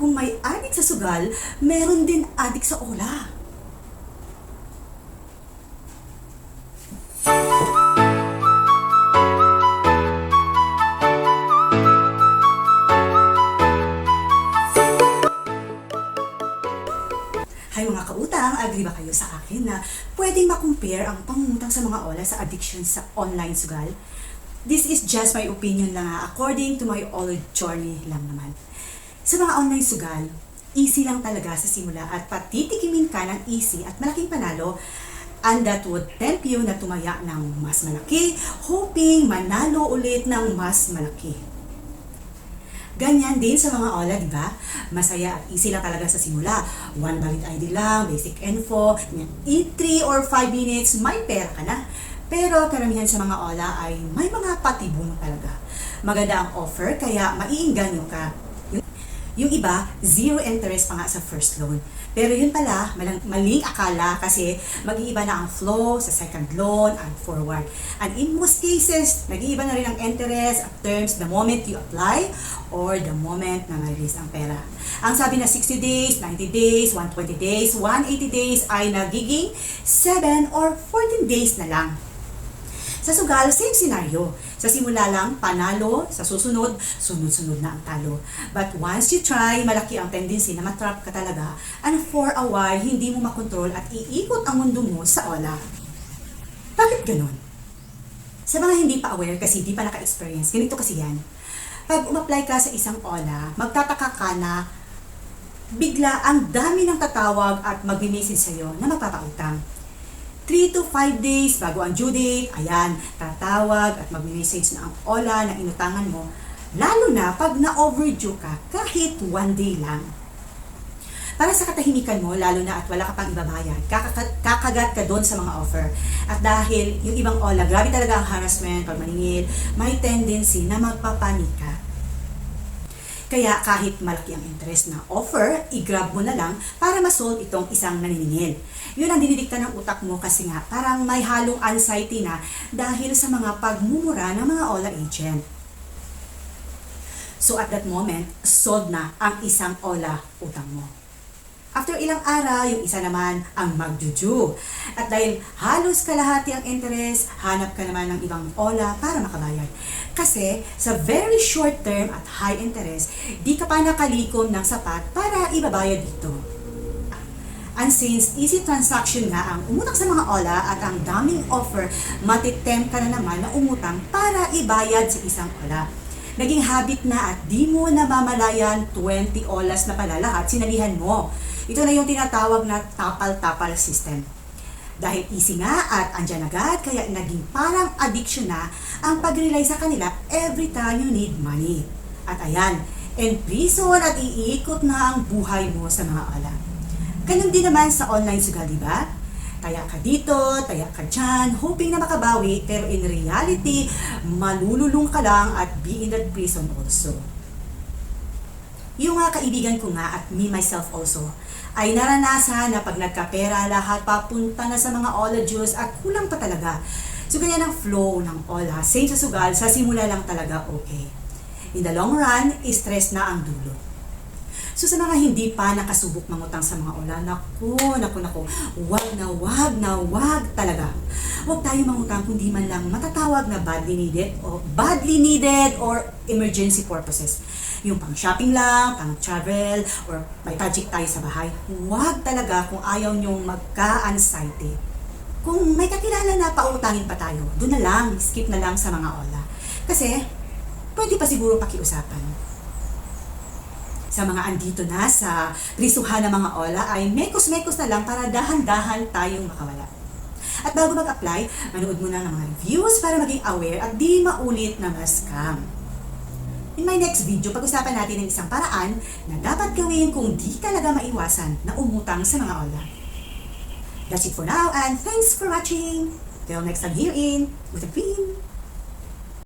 kung may adik sa sugal, meron din adik sa ola. Hay mga kautang, agree ba kayo sa akin na pwedeng makompare ang pangungutang sa mga ola sa addiction sa online sugal? This is just my opinion lang according to my old journey lang naman. Sa mga online sugal, easy lang talaga sa simula at patitikimin ka ng easy at malaking panalo and that would tempt you na tumaya ng mas malaki, hoping manalo ulit ng mas malaki. Ganyan din sa mga OLA, di ba? Masaya at easy lang talaga sa simula. One valid ID lang, basic info, in 3 or 5 minutes, may pera ka na. Pero karamihan sa mga OLA ay may mga patibong talaga. Maganda ang offer, kaya maiinganyo ka. Yung, iba, zero interest pa nga sa first loan. Pero yun pala, malang, maling akala kasi mag-iiba na ang flow sa second loan and forward. And in most cases, nag-iiba na rin ang interest at terms the moment you apply or the moment na ma-release ang pera. Ang sabi na 60 days, 90 days, 120 days, 180 days ay nagiging 7 or 14 days na lang. Sa sugal, same scenario. Sa simula lang, panalo. Sa susunod, sunod-sunod na ang talo. But once you try, malaki ang tendency na matrap ka talaga. And for a while, hindi mo makontrol at iikot ang mundo mo sa ola. Bakit ganun? Sa mga hindi pa aware kasi hindi pa naka-experience, ganito kasi yan. Pag umapply ka sa isang ola, magtataka ka na bigla ang dami ng tatawag at mag-message sa'yo na magpapautang. 3 to 5 days bago ang due date, ayan, tatawag at mag-message na ang OLA na inutangan mo, lalo na pag na-overdue ka kahit one day lang. Para sa katahimikan mo, lalo na at wala ka pang ibabayad, kakagat ka doon sa mga offer. At dahil yung ibang OLA, grabe talaga ang harassment, pag maningil, may tendency na magpapanik ka. Kaya kahit malaki ang interest na offer, i-grab mo na lang para masolve itong isang naniningil. Yun ang dinidikta ng utak mo kasi nga parang may halong anxiety na dahil sa mga pagmumura ng mga OLA agent. So at that moment, sold na ang isang OLA utang mo. After ilang araw, yung isa naman ang magjuju. At dahil halos kalahati ang interest, hanap ka naman ng ibang OLA para makabayad. Kasi sa very short term at high interest, di ka pa nakalikom ng sapat para ibabayad dito. And since easy transaction nga ang umutang sa mga OLA at ang daming offer, matitempt ka na naman na umutang para ibayad sa isang OLA. Naging habit na at di mo namamalayan 20 olas na pala lahat, sinalihan mo. Ito na yung tinatawag na tapal-tapal system. Dahil easy nga at andyan agad, kaya naging parang addiction na ang pag-rely sa kanila every time you need money. At ayan, in prison at iikot na ang buhay mo sa mga ala. Ganun din naman sa online sugal, di ba? Taya ka dito, taya ka dyan, hoping na makabawi, pero in reality, malululong ka lang at be in that prison also. Yung mga kaibigan ko nga at me myself also, ay naranasan na pag nagkapera lahat papunta na sa mga Ola Juice at kulang pa talaga. So ganyan ang flow ng Ola. Same sa sugal, sa simula lang talaga okay. In the long run, stress na ang dulo. So sa mga hindi pa nakasubok mangutang sa mga Ola, naku, naku, naku, wag na wag na wag talaga. Huwag tayo mangutang kundi man lang matatawag na badly needed o badly needed or emergency purposes. Yung pang shopping lang, pang travel, or may project tayo sa bahay. Huwag talaga kung ayaw nyong magka-anxiety. Kung may kakilala na pautangin pa tayo, doon na lang, skip na lang sa mga ola. Kasi, pwede pa siguro pakiusapan. Sa mga andito na sa risuhan ng mga ola ay mekos-mekos na lang para dahan-dahan tayong makawala. At bago mag-apply, manood muna ng mga reviews para maging aware at di maulit na ma-scam. In my next video, pag-usapan natin ng isang paraan na dapat gawin kung di talaga maiwasan na umutang sa mga ola. That's it for now and thanks for watching! Till next time here in With a Queen!